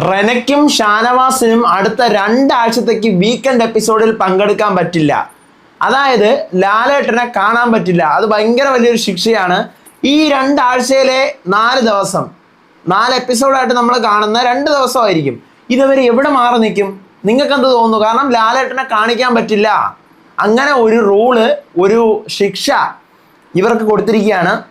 റെനയ്ക്കും ഷാനവാസിനും അടുത്ത രണ്ടാഴ്ചത്തേക്ക് വീക്കെൻഡ് എപ്പിസോഡിൽ പങ്കെടുക്കാൻ പറ്റില്ല. അതായത് ലാലേട്ടനെ കാണാൻ പറ്റില്ല. അത് ഭയങ്കര വലിയൊരു ശിക്ഷയാണ്. ഈ രണ്ടാഴ്ചയിലെ നാല് ദിവസം നാല് എപ്പിസോഡായിട്ട് നമ്മൾ കാണുന്ന രണ്ട് ദിവസമായിരിക്കും. ഇതവർ എവിടെ മാറി നിൽക്കും? നിങ്ങൾക്ക് എന്ത് തോന്നുന്നു? കാരണം ലാലേട്ടനെ കാണിക്കാൻ പറ്റില്ല. അങ്ങനെ ഒരു റൂൾ ഒരു ശിക്ഷ ഇവർക്ക് കൊടുത്തിരിക്കുകയാണ്.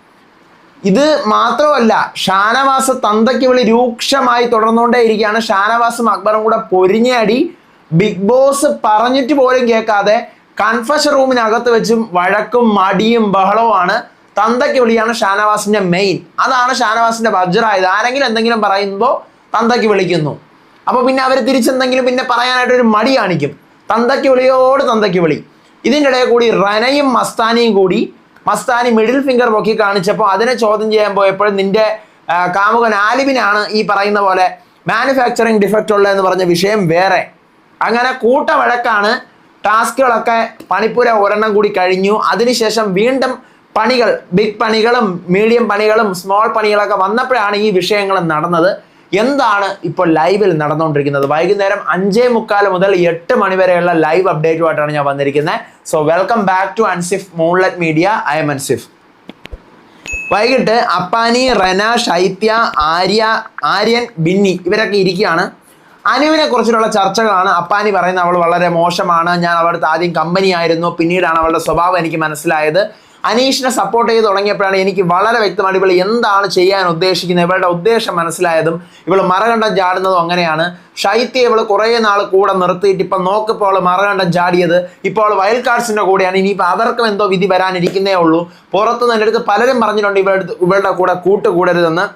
ഇത് മാത്രമല്ല ഷാനവാസ് തന്തയ്ക്ക് വിളി രൂക്ഷമായി തുടർന്നുകൊണ്ടേയിരിക്കുകയാണ്. ഷാനവാസും അക്ബറും കൂടെ പൊരിഞ്ഞടി. ബിഗ് ബോസ് പറഞ്ഞിട്ട് പോലും കേൾക്കാതെ കൺഫഷൻ റൂമിനകത്ത് വെച്ചും വഴക്കും മടിയും ബഹളവുമാണ് തന്തയ്ക്ക് വിളിയാണ് ഷാനവാസിന്റെ മെയിൻ അതാണ് ഷാനവാസിന്റെ വജ്രായത് ആരെങ്കിലും എന്തെങ്കിലും പറയുമ്പോൾ തന്തയ്ക്ക് വിളിക്കുന്നു. അപ്പോൾ പിന്നെ അവർ തിരിച്ചെന്തെങ്കിലും പിന്നെ പറയാനായിട്ട് ഒരു മടി കാണിക്കും. തന്തയ്ക്ക് വിളിയോട് തന്തയ്ക്ക് വിളി. ഇതിന്റെ ഇടയിൽ കൂടി റനയും മസ്താനിയും കൂടി മസ്താനി മിഡിൽ ഫിംഗർ പൊക്കി കാണിച്ചപ്പോൾ അതിനെ ചോദ്യം ചെയ്യാൻ പോയപ്പോൾ നിന്റെ കാമുകൻ ആലിബിനാണ് ഈ പറയുന്ന പോലെ മാനുഫാക്ചറിങ് ഡിഫക്റ്റ് ഉള്ളതെന്ന് പറഞ്ഞ വിഷയം വേറെ. അങ്ങനെ കൂട്ടവഴക്കാണ് ടാസ്കുകളൊക്കെ പണിപ്പുര ഒരെണ്ണം കൂടി കഴിഞ്ഞു. അതിനുശേഷം വീണ്ടും പണികൾ ബിഗ് പണികളും മീഡിയം പണികളും സ്മോൾ പണികളൊക്കെ വന്നപ്പോഴാണ് ഈ വിഷയങ്ങൾ നടന്നത്. എന്താണ് ഇപ്പോൾ ലൈവിൽ നടന്നുകൊണ്ടിരിക്കുന്നത്? വൈകുന്നേരം അഞ്ചേ മുക്കാൽ മുതൽ എട്ട് മണി വരെയുള്ള ലൈവ് അപ്ഡേറ്റുമായിട്ടാണ് ഞാൻ വന്നിരിക്കുന്നത്. So welcome back to Ansif moonlet media I am Ansif വൈകിട്ട് അപ്പാനി റെന ശൈത്യ ആര്യ ആര്യൻ ബിന്നി ഇവരൊക്കെ ഇരിക്കുകയാണ്. അനുവിനെ കുറിച്ചിട്ടുള്ള ചർച്ചകളാണ്. അപ്പാനി പറയുന്നത് അവൾ വളരെ മോശമാണ്. ഞാൻ അവളുടെ ആദ്യം കമ്പനി ആയിരുന്നു പിന്നീടാണ് അവളുടെ സ്വഭാവം എനിക്ക് മനസ്സിലായത്. അനീഷിനെ സപ്പോർട്ട് ചെയ്ത് തുടങ്ങിയപ്പോഴാണ് എനിക്ക് വളരെ വ്യക്തമായിട്ട് ഇവൾ എന്താണ് ചെയ്യാൻ ഉദ്ദേശിക്കുന്നത്. ഇവളുടെ ഉദ്ദേശം മനസ്സിലായതും ഇവൾ മറകണ്ഠം ചാടുന്നതും അങ്ങനെയാണ്. ഷൈത്യ ഇവൾ കുറേ നാൾ കൂടെ നിർത്തിയിട്ട് ഇപ്പം നോക്കിപ്പോൾ അവൾ മറകണ്ഠം ചാടിയത്. ഇപ്പോൾ അവൾ വൈൽഡ് കൂടെയാണ്. ഇനിയിപ്പോൾ അവർക്കും എന്തോ വിധി വരാനിരിക്കുന്നേ ഉള്ളൂ. പുറത്തുനിന്ന് എന്റെ അടുത്ത് പലരും പറഞ്ഞിട്ടുണ്ട് ഇവളുടെ ഇവളുടെ കൂടെ കൂട്ടുകൂടരുതെന്ന്.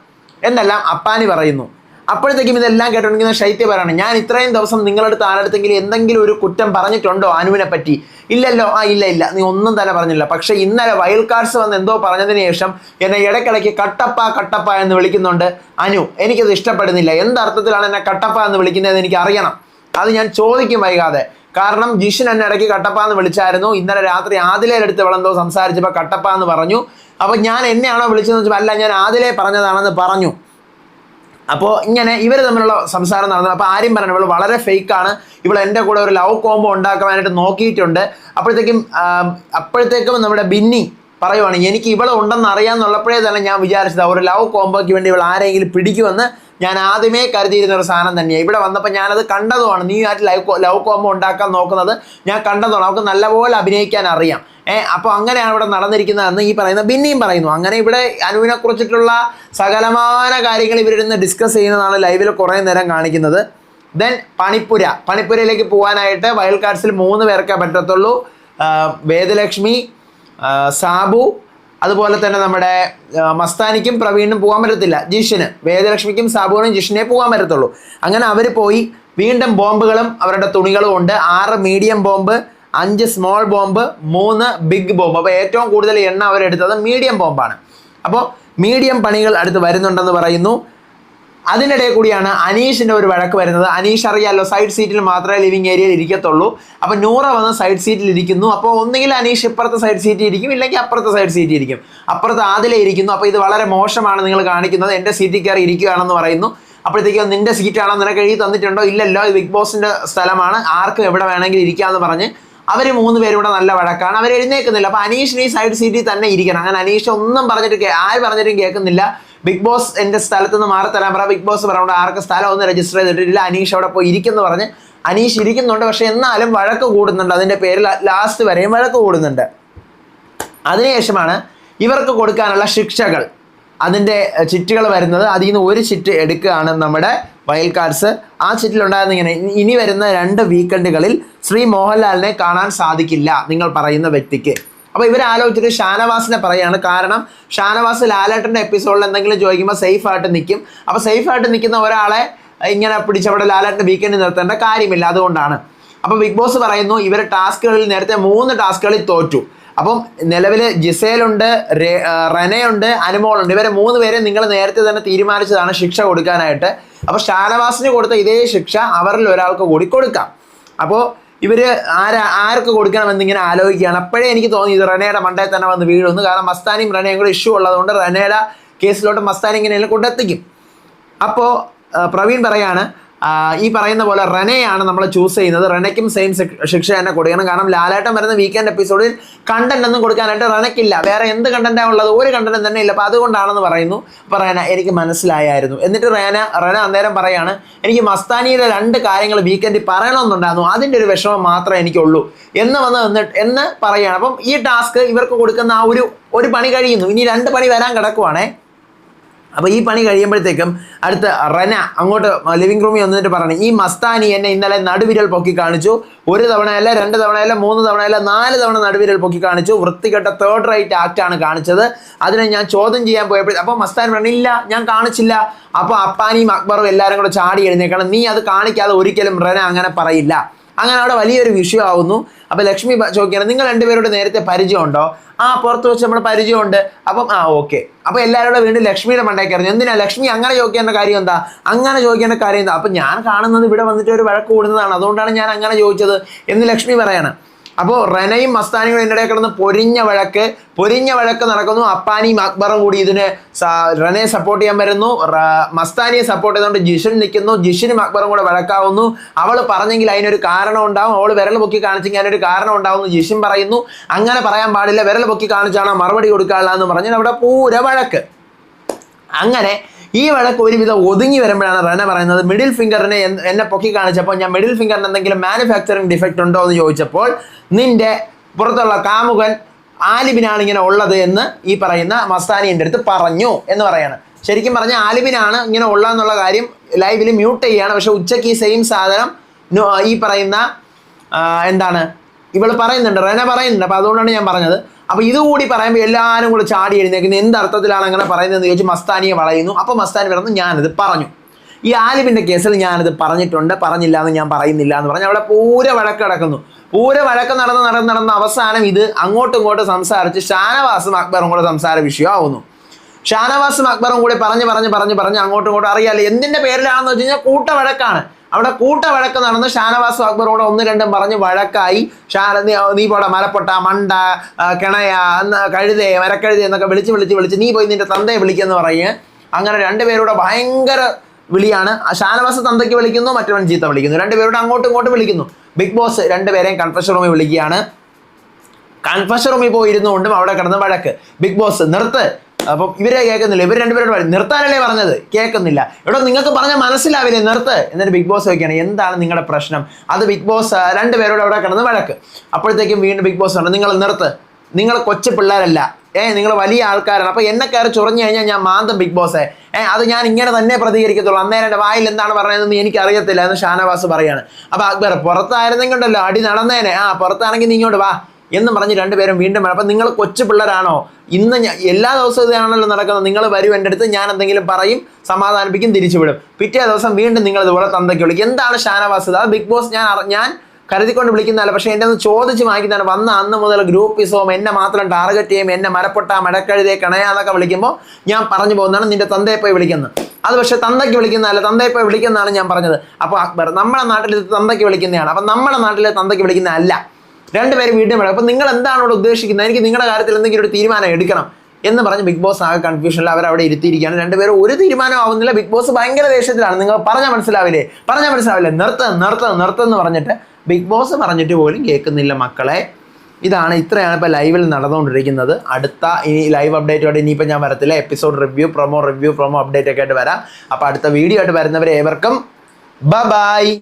എന്നെല്ലാം അപ്പാനി പറയുന്നു. അപ്പോഴത്തേക്കും ഇതെല്ലാം കേട്ടോണ്ടിരിക്കുന്ന ശൈത്യ പറയാണ്. ഞാൻ ഇത്രയും ദിവസം നിങ്ങളടുത്ത് ആരടുത്തെങ്കിലും എന്തെങ്കിലും ഒരു കുറ്റം പറഞ്ഞിട്ടുണ്ടോ അനുവിനെ പറ്റി? ഇല്ലല്ലോ. ആ ഇല്ല ഇല്ല. നീ ഒന്നും തന്നെ പറഞ്ഞില്ല. പക്ഷെ ഇന്നലെ വൈൽഡ് കാർഡ്സ് വന്ന് എന്തോ പറഞ്ഞതിന് ശേഷം എന്നെ ഇടയ്ക്കിടയ്ക്ക് കട്ടപ്പ കട്ടപ്പ എന്ന് വിളിക്കുന്നുണ്ട് അനു. എനിക്കത് ഇഷ്ടപ്പെടുന്നില്ല. എന്തർത്ഥത്തിലാണ് എന്നെ കട്ടപ്പ എന്ന് വിളിക്കുന്നത് എനിക്ക് അറിയണം. അത് ഞാൻ ചോദിക്കും വൈകാതെ. കാരണം ജിഷൻ എന്നെ ഇടയ്ക്ക് കട്ടപ്പ എന്ന് വിളിച്ചായിരുന്നു. ഇന്നലെ രാത്രി ആദിലയുടെ അടുത്ത് ഇവളെന്തോ സംസാരിച്ചപ്പോൾ കട്ടപ്പ എന്ന് പറഞ്ഞു. അപ്പോൾ ഞാൻ എന്നെയാണോ വിളിച്ചതെന്ന് വെച്ചപ്പോൾ അല്ല ഞാൻ ആദിലേ പറഞ്ഞതാണെന്ന് പറഞ്ഞു. അപ്പോൾ ഇങ്ങനെ ഇവർ തമ്മിലുള്ള സംസാരം നടന്നു അപ്പോൾ ആരും പറഞ്ഞു ഇവൾ വളരെ ഫേക്കാണ് ഇവൾ എന്റെ കൂടെ ഒരു ലവ് കോംബോ ഉണ്ടാക്കാനായിട്ട് നോക്കിയിട്ടുണ്ട്. അപ്പോഴത്തേക്കും അപ്പോഴത്തേക്കും നമ്മുടെ ബിന്നി പറയുവാണ് എനിക്ക് ഇവൾ ഉണ്ടെന്ന് അറിയാമെന്നുള്ളപ്പോഴേ തന്നെ ഞാൻ വിചാരിച്ചത് ഒരു ലവ് കോംബോയ്ക്ക് വേണ്ടി ഇവൾ ആരെങ്കിലും പിടിക്കുമെന്ന് ഞാൻ ആദ്യമേ കരുതിയിരുന്ന ഒരു സാധനം തന്നെയാണ് ഇവിടെ വന്നപ്പോൾ ഞാനത് കണ്ടതുമാണ്. നീ ആയിട്ട് ലൈവ് ലവ് കോമ്പോ ഉണ്ടാക്കാൻ നോക്കുന്നത്? ഞാൻ കണ്ടതുമാണ്. അവർക്ക് നല്ലപോലെ അഭിനയിക്കാൻ അറിയാം. ഏഹ് അപ്പോൾ അങ്ങനെയാണ് ഇവിടെ നടന്നിരിക്കുന്നതെന്ന് ഈ പറയുന്ന ബിന്നിയും പറയുന്നു. അങ്ങനെ ഇവിടെ അനുവിനെ കുറിച്ചിട്ടുള്ള സകലമായ കാര്യങ്ങൾ ഇവരിരുന്ന് ഡിസ്കസ് ചെയ്യുന്നതാണ് ലൈവിൽ കുറേ നേരം കാണിക്കുന്നത്. ദെൻ പണിപ്പുര. പണിപ്പുരയിലേക്ക് പോകാനായിട്ട് വയൽ കാർഡ്സിൽ മൂന്ന് പേർക്കേ പറ്റത്തുള്ളൂ. വേദലക്ഷ്മി സാബു അതുപോലെ തന്നെ നമ്മുടെ മസ്താനിക്കും പ്രവീണിനും പോകാൻ പറ്റത്തില്ല. ജിഷിന് വേദലക്ഷ്മിക്കും സാബുവിനും ജിഷിനെ പോകാൻ പറ്റത്തുള്ളൂ. അങ്ങനെ അവർ പോയി വീണ്ടും ബോംബുകളും അവരുടെ തുണികളും ഉണ്ട്. ആറ് മീഡിയം ബോംബ് അഞ്ച് സ്മോൾ ബോംബ് മൂന്ന് ബിഗ് ബോംബ് അപ്പോൾ ഏറ്റവും കൂടുതൽ എണ്ണ അവരെടുത്തത് മീഡിയം ബോംബാണ് അപ്പോൾ മീഡിയം പണികൾ അടുത്ത് വരുന്നുണ്ടെന്ന് പറയുന്നു. അതിനിടയിൽ കൂടിയാണ് അനീഷിന്റെ ഒരു വഴക്ക് വരുന്നത്. അനീഷ് അറിയാലോ സൈഡ് സീറ്റിൽ മാത്രമേ ലിവിങ് ഏരിയയിൽ ഇരിക്കത്തുള്ളൂ. അപ്പോൾ നൂറ വന്ന് സൈഡ് സീറ്റിൽ ഇരിക്കുന്നു. അപ്പോൾ ഒന്നുകിൽ അനീഷ് ഇപ്പുറത്തെ സൈഡ് സീറ്റിൽ ഇരിക്കും ഇല്ലെങ്കിൽ അപ്പുറത്തെ സൈഡ് സീറ്റിൽ ഇരിക്കും. അപ്പുറത്ത് ആദിലെ ഇരിക്കുന്നു. അപ്പോൾ ഇത് വളരെ മോശമാണ് നിങ്ങൾ കാണിക്കുന്നത്. എന്റെ സീറ്റിൽ കയറി ഇരിക്കുകയാണെന്ന് പറയുന്നു. അപ്പോഴത്തേക്കും നിന്റെ സീറ്റാണോ നിനക്ക് എഴുതി തന്നിട്ടുണ്ടോ? ഇല്ലല്ലോ ഇത് ബിഗ് ബോസിന്റെ സ്ഥലമാണ്. ആർക്കും എവിടെ വേണമെങ്കിലും ഇരിക്കാമെന്ന് പറഞ്ഞ് അവർ മൂന്ന് പേരും കൂടെ നല്ല വഴക്കാണ്. അവർ എഴുന്നേക്കുന്നില്ല അപ്പോൾ അനീഷിന് ഈ സൈഡ് സീറ്റിൽ തന്നെ ഇരിക്കണം. അങ്ങനെ അനീഷ് ഒന്നും പറഞ്ഞിട്ട് ആര് പറഞ്ഞിട്ടും കേൾക്കുന്നില്ല. ബിഗ് ബോസ് എന്റെ സ്ഥലത്ത് നിന്ന് മാറി തരാൻ പറ. ബിഗ് ബോസ് പറഞ്ഞുകൊണ്ട് ആർക്ക് സ്ഥലം ഒന്നും രജിസ്റ്റർ ചെയ്തിട്ടില്ല. അനീഷ് അവിടെ പോയി ഇരിക്കുന്നു പറഞ്ഞ്. അനീഷ് ഇരിക്കുന്നുണ്ട്. പക്ഷെ എന്നാലും വഴക്ക് കൂടുന്നുണ്ട്. അതിന്റെ പേരിൽ ലാസ്റ്റ് വരെയും വഴക്ക് കൂടുന്നുണ്ട്. അതിനുശേഷമാണ് ഇവർക്ക് കൊടുക്കാനുള്ള ശിക്ഷകൾ. അതിന്റെ ചിറ്റുകൾ വരുന്നത് അതിൽ നിന്ന് ഒരു ചിറ്റ് എടുക്കുകയാണ് നമ്മുടെ വയൽ കാർഡ്സ് ആ ചിറ്റിലുണ്ടായിരുന്ന ഇങ്ങനെ. ഇനി വരുന്ന രണ്ട് വീക്കെൻഡുകളിൽ ശ്രീ മോഹൻലാലിനെ കാണാൻ സാധിക്കില്ല. നിങ്ങൾ പറയുന്ന വ്യക്തിക്ക്. അപ്പോൾ ഇവർ ആലോചിച്ചിട്ട് ഷാനവാസിനെ പറയാണ്. കാരണം ഷാനവാസ് ലാലേട്ടന്റെ എപ്പിസോഡിൽ എന്തെങ്കിലും ചോദിക്കുമ്പോൾ സേഫ് ആയിട്ട് നിൽക്കും അപ്പോൾ സേഫ് ആയിട്ട് നിൽക്കുന്ന ഒരാളെ ഇങ്ങനെ പിടിച്ചവിടെ ലാലേട്ടന്റെ വീക്കെൻഡ് നിർത്തേണ്ട കാര്യമില്ല. അതുകൊണ്ടാണ്. അപ്പോൾ ബിഗ് ബോസ് പറയുന്നു ഇവർ ടാസ്കുകളിൽ നേരത്തെ മൂന്ന് ടാസ്കുകളിൽ തോറ്റു. അപ്പം നിലവിൽ ജിസേലുണ്ട് റെനയുണ്ട് അനുമോളുണ്ട്. ഇവരെ മൂന്ന് പേരെ നിങ്ങൾ നേരത്തെ തന്നെ തീരുമാനിച്ചതാണ് ശിക്ഷ കൊടുക്കാനായിട്ട്. അപ്പോൾ ഷാനവാസിന് കൊടുത്ത ഇതേ ശിക്ഷ അവരിൽ ഒരാൾക്ക് കൂടി കൊടുക്കാം. അപ്പോൾ ഇവർ ആരാ ആർക്ക് കൊടുക്കണമെന്ന് ഇങ്ങനെ ആലോചിക്കുകയാണ്. അപ്പോഴേ എനിക്ക് തോന്നി ഇത് റനയുടെ മണ്ടയിൽ തന്നെ വന്ന് വീഴുന്നു. കാരണം മസ്താനിയും റനയും കൂടെ ഇഷ്യൂ ഉള്ളതുകൊണ്ട് റനയുടെ കേസിലോട്ട് മസ്താനി ഇങ്ങനെ കൊണ്ടെത്തിക്കും. അപ്പോൾ പ്രവീൺ പറയാണ് ഈ പറയുന്ന പോലെ റെനയാണ് നമ്മൾ ചൂസ് ചെയ്യുന്നത്. റെനയ്ക്കും സെയിം ശിക്ഷ തന്നെ കൊടുക്കണം. കാരണം ലാലേട്ടം വരുന്ന വീക്കെൻഡ് എപ്പിസോഡിൽ കണ്ടന്റ് ഒന്നും കൊടുക്കാനായിട്ട് റെനയ്ക്കില്ല. വേറെ എന്ത് കണ്ടന്റാണ് ഉള്ളത്? ഒരു കണ്ടന്റും തന്നെ ഇല്ല. അപ്പോൾ അതുകൊണ്ടാണെന്ന് പറയുന്നു. അപ്പോൾ റെന എനിക്ക് മനസ്സിലായായിരുന്നു. എന്നിട്ട് റെന റെന അന്നേരം പറയാണ് എനിക്ക് മസ്താനിയുടെ രണ്ട് കാര്യങ്ങൾ വീക്കെൻഡിൽ പറയണമെന്നുണ്ടായിരുന്നു. അതിന്റെ ഒരു വിഷമം മാത്രമേ എനിക്കുള്ളൂ. എന്ന് വന്ന് വന്നിട്ട് എന്ന് പറയുകയാണ് അപ്പം ഈ ടാസ്ക് ഇവർക്ക് കൊടുക്കുന്ന ആ ഒരു ഒരു പണി കഴിയുന്നു. ഇനി രണ്ട് പണി വരാൻ കിടക്കുവാണേ. അപ്പോൾ ഈ പണി കഴിയുമ്പോഴത്തേക്കും അടുത്ത റന അങ്ങോട്ട് ലിവിംഗ് റൂമിൽ വന്നിട്ട് പറഞ്ഞു ഈ മസ്താനി എന്നെ ഇന്നലെ നടുവിരൽ പൊക്കി കാണിച്ചു. ഒരു തവണയല്ല രണ്ട് തവണയല്ല മൂന്ന് തവണയല്ല നാല് തവണ നടുവിരൽ പൊക്കി കാണിച്ചു. വൃത്തികെട്ട തേർഡ് റൈറ്റ് ആക്ട് ആണ് കാണിച്ചത്. അതിനെ ഞാൻ ചോദ്യം ചെയ്യാൻ പോയപ്പോൾ അപ്പോൾ മസ്താനി പറഞ്ഞു ഇല്ല ഞാൻ കാണിച്ചില്ല. അപ്പോൾ അപ്പാനിയും അക്ബറും എല്ലാവരും കൂടെ ചാടി എഴുന്നേക്കണം നീ അത് കാണിക്കാതെ ഒരിക്കലും റന അങ്ങനെ പറയില്ല. അങ്ങനെ അവിടെ വലിയൊരു വിഷയം ആവുന്നു. അപ്പോൾ ലക്ഷ്മി ചോദിക്കുകയാണ് നിങ്ങൾ രണ്ടുപേരോട് നേരത്തെ പരിചയമുണ്ടോ? ആ പുറത്ത് വെച്ച് നമ്മൾ പരിചയമുണ്ട്. അപ്പം ആ ഓക്കെ. അപ്പോൾ എല്ലാവരും കൂടെ വീണ്ടും ലക്ഷ്മിയുടെ മണ്ടേക്ക് അറിഞ്ഞു എന്തിനാ? ലക്ഷ്മി അങ്ങനെ ചോദിക്കേണ്ട കാര്യം എന്താ? അങ്ങനെ ചോദിക്കേണ്ട കാര്യം എന്താ? അപ്പം ഞാൻ കാണുന്നത് ഇവിടെ വന്നിട്ട് ഒരു വഴക്ക് കൂടുന്നതാണ്. അതുകൊണ്ടാണ് ഞാൻ അങ്ങനെ ചോദിച്ചത് എന്ന് ലക്ഷ്മി പറയാണ്. അപ്പോൾ റെനയും മസ്താനിയും ഇതിനിടെ കിടന്ന് പൊരിഞ്ഞ വഴക്ക് പൊരിഞ്ഞ വഴക്ക് നടക്കുന്നു. അപ്പാനിയും അക്ബറും കൂടി ഇതിന് റെനയെ സപ്പോർട്ട് ചെയ്യാൻ വരുന്നു. മസ്താനിയെ സപ്പോർട്ട് ചെയ്തുകൊണ്ട് ജിഷിൻ നിൽക്കുന്നു. ജിഷിനും അക്ബറും കൂടെ വഴക്കാവുന്നു. അവൾ പറഞ്ഞെങ്കിൽ അതിനൊരു കാരണം ഉണ്ടാവും. അവൾ വിരൽ പൊക്കി കാണിച്ചെങ്കിൽ അതിനൊരു കാരണം ഉണ്ടാവും ജിഷിൻ പറയുന്നു. അങ്ങനെ പറയാൻ പാടില്ല. വിരൽ പൊക്കി കാണിച്ചാണ് മറുപടി കൊടുക്കാനുള്ള എന്ന് പറഞ്ഞാൽ അവിടെ പൂര വഴക്ക്. അങ്ങനെ ഈ വഴക്ക് ഒരുവിധം ഒതുങ്ങി വരുമ്പോഴാണ് റന പറയുന്നത് മിഡിൽ ഫിംഗറിനെ എന്നെ പൊക്കി കാണിച്ചപ്പോൾ ഞാൻ മിഡിൽ ഫിംഗറിന് എന്തെങ്കിലും മാനുഫാക്ചറിങ് ഡിഫക്റ്റ് ഉണ്ടോ എന്ന് ചോദിച്ചപ്പോൾ നിന്റെ പുറത്തുള്ള കാമുകൻ ആലിബിനാണ് ഇങ്ങനെ ഉള്ളത് എന്ന് ഈ പറയുന്ന മസ്താനിന്റെ അടുത്ത് പറഞ്ഞു എന്ന് പറയാണ്. ശരിക്കും പറഞ്ഞ ആലിബിനാണ് ഇങ്ങനെ ഉള്ളതെന്നുള്ള കാര്യം ലൈവിൽ മ്യൂട്ട് ചെയ്യുകയാണ് പക്ഷേ ഉച്ചയ്ക്ക് ഈ സെയിം സാധനം ഈ പറയുന്ന എന്താണ് ഇവൾ പറയുന്നുണ്ട് റെന പറയുന്നുണ്ട്. അപ്പോൾ അതുകൊണ്ടാണ് ഞാൻ പറഞ്ഞത്. അപ്പോൾ ഇതുകൂടി പറയുമ്പോൾ എല്ലാവരും കൂടെ ചാടി എഴുന്നേക്കുന്നത് എന്ത് അർത്ഥത്തിലാണ് അങ്ങനെ പറയുന്നതെന്ന് ചോദിച്ച് മസ്താനിയെ വളയുന്നു. അപ്പോൾ മസ്താനി പറഞ്ഞു ഞാനത് പറഞ്ഞു. ഈ ആലിബിന്റെ കേസിൽ ഞാനത് പറഞ്ഞിട്ടുണ്ട്. പറഞ്ഞില്ല എന്ന് ഞാൻ പറയുന്നില്ല എന്ന് പറഞ്ഞ്. അവിടെ പൂര വഴക്ക് നടക്കുന്നു. പൂര വഴക്ക് നടന്ന് നടന്ന് നടന്ന അവസാനം ഇത് അങ്ങോട്ടും ഇങ്ങോട്ടും സംസാരിച്ച് ഷാനവാസും അക്ബറും കൂടെ സംസാര വിഷയമാവുന്നു. ഷാനവാസും അക്ബറും കൂടി പറഞ്ഞ് പറഞ്ഞ് പറഞ്ഞ് പറഞ്ഞ് അങ്ങോട്ടും ഇങ്ങോട്ടും അറിയാലോ എന്തിന്റെ പേരിലാണെന്ന് വെച്ച് കഴിഞ്ഞാൽ കൂട്ട വഴക്കാണ്. അവിടെ കൂട്ട വഴക്ക് നടന്ന് ഷാനവാസ് അക്ബറോട് ഒന്ന് രണ്ടും പറഞ്ഞ് വഴക്കായി ഷാന നീ പോടെ മലപ്പൊട്ട മണ്ട കിണയ കഴുതേ മരക്കഴുതേ എന്നൊക്കെ വിളിച്ച് വിളിച്ച് വിളിച്ച് നീ പോയി നിന്റെ തന്തയെ വിളിക്കുന്നു പറയുക അങ്ങനെ രണ്ടുപേരുടെ ഭയങ്കര വിളിയാണ്. ഷാനവാസ് തന്തയ്ക്ക് വിളിക്കുന്നു മറ്റവൻ ചീത്ത വിളിക്കുന്നു. രണ്ടുപേരോട് അങ്ങോട്ടും ഇങ്ങോട്ടും വിളിക്കുന്നു. ബിഗ് ബോസ് രണ്ടുപേരെയും കൺഫഷൻ റൂമിൽ വിളിക്കുകയാണ്. കൺഫഷൻ റൂമിൽ പോയി ഇരുന്നുകൊണ്ടും അവിടെ കിടന്ന് വഴക്ക്. ബിഗ് ബോസ് നിർത്ത്. അപ്പം ഇവരെ കേൾക്കുന്നില്ല. ഇവർ രണ്ടുപേരോട് പറയും നിർത്താനല്ലേ പറഞ്ഞത്? കേൾക്കുന്നില്ല. ഇവിടെ നിങ്ങൾക്ക് പറഞ്ഞാൽ മനസ്സിലാവില്ലേ? നിർത്ത്. എന്നിട്ട് ബിഗ് ബോസ് ചോദിക്കുകയാണ് എന്താണ് നിങ്ങളുടെ പ്രശ്നം? അത് ബിഗ് ബോസ് രണ്ടുപേരോട് അവിടെ കിടന്ന് വഴക്ക്. അപ്പോഴത്തേക്കും വീണ്ടും ബിഗ് ബോസ് പറഞ്ഞു നിങ്ങൾ നിർത്ത്. നിങ്ങൾ കൊച്ചു പിള്ളേരല്ല. ഏ നിങ്ങൾ വലിയ ആൾക്കാരാണ്. അപ്പോൾ എന്നെ കയറി ചുറഞ്ഞു കഴിഞ്ഞാൽ ഞാൻ മാന്തം ബിഗ് ബോസേ. ഏ അത് ഞാൻ ഇങ്ങനെ തന്നെ പ്രതികരിക്കത്തുള്ളൂ. അന്നേരം എന്റെ വായിൽ എന്താണ് പറയുന്നതെന്ന് എനിക്ക് അറിയത്തില്ല എന്ന് ഷാനവാസ് പറയാണ്. അപ്പോൾ അക്ബർ പുറത്തായിരുന്നെങ്കിൽ ഉണ്ടല്ലോ. അടി നടന്നേനെ. ആ പുറത്താണെങ്കിൽ നീ ഇങ്ങോട്ട് വാ. എന്ന് പറഞ്ഞ് രണ്ടുപേരും വീണ്ടും വരും. അപ്പം നിങ്ങൾ കൊച്ചു പിള്ളേരാണോ? ഇന്ന് എല്ലാ ദിവസവും ഇതാണല്ലോ നടക്കുന്നത്. നിങ്ങൾ വരും എന്റെ അടുത്ത് ഞാൻ എന്തെങ്കിലും പറയും സമാധാനിപ്പിക്കും തിരിച്ചു വിടും പിറ്റേ ദിവസം വീണ്ടും നിങ്ങൾ ഇതുപോലെ തന്തയ്ക്ക് വിളിക്കും. എന്താണ് ഷാനവാസ് അത് ബിഗ് ബോസ് ഞാൻ ഞാൻ കരുതിക്കൊണ്ട് വിളിക്കുന്നതല്ല. പക്ഷേ എന്റെ ഒന്ന് ചോദിച്ച് വാങ്ങിക്കുന്നതാണ്. വന്ന അന്ന് മുതൽ ഗ്രൂപ്പ് ഇസവും എന്നെ മാത്രം ടാർഗറ്റ് ചെയ്യും. എന്നെ മരപ്പൊട്ട മടക്കഴുതേ കണയാന്നൊക്കെ വിളിക്കുമ്പോൾ ഞാൻ പറഞ്ഞു പോകുന്നതാണ് നിന്റെ തന്തയെ പോയി വിളിക്കുന്നത്. അത് പക്ഷേ തന്തയ്ക്ക് വിളിക്കുന്നതല്ല. തന്തയെ പോയി വിളിക്കുന്നതാണ് ഞാൻ പറഞ്ഞത്. അപ്പോൾ അക്ബർ നമ്മുടെ നാട്ടിൽ തന്തയ്ക്ക് വിളിക്കുന്നതാണ്. അപ്പം നമ്മുടെ നാട്ടിൽ തന്തയ്ക്ക് വിളിക്കുന്നതല്ല. രണ്ടുപേരും വീണ്ടും വേണം. അപ്പം നിങ്ങൾ എന്താണ് ഇവിടെ ഉദ്ദേശിക്കുന്നത്? എനിക്ക് നിങ്ങളുടെ കാര്യത്തിൽ എന്തെങ്കിലും ഒരു തീരുമാനം എടുക്കണം എന്ന് പറഞ്ഞ് ബിഗ് ബോസ് ആകെ കൺഫ്യൂഷനിൽ അവർ അവിടെ ഇരുത്തിയിരിക്കുകയാണ്. രണ്ടുപേരും ഒരു തീരുമാനം ആവുന്നില്ല. ബിഗ് ബോസ് ഭയങ്കര ദേഷ്യത്തിലാണ്. നിങ്ങൾ പറഞ്ഞാൽ മനസ്സിലാവില്ലേ? പറഞ്ഞാൽ മനസ്സിലാവില്ലേ? നിർത്ത നിർത്ത എന്ന് പറഞ്ഞിട്ട് ബിഗ് ബോസ് പറഞ്ഞിട്ട് പോലും കേൾക്കുന്നില്ല മക്കളെ. ഇതാണ് ഇത്രയാണ് ഇപ്പോൾ ലൈവിൽ നടന്നുകൊണ്ടിരിക്കുന്നത്. അടുത്ത ഇനി ലൈവ് അപ്ഡേറ്റോടെ ഇനിയിപ്പോൾ ഞാൻ വരത്തില്ല. Episode review promo review promo update ഒക്കെ ആയിട്ട് വരാം. അപ്പോൾ അടുത്ത വീഡിയോ ആയിട്ട് വരുന്നവരെ ഏവർക്കും ബ ബൈ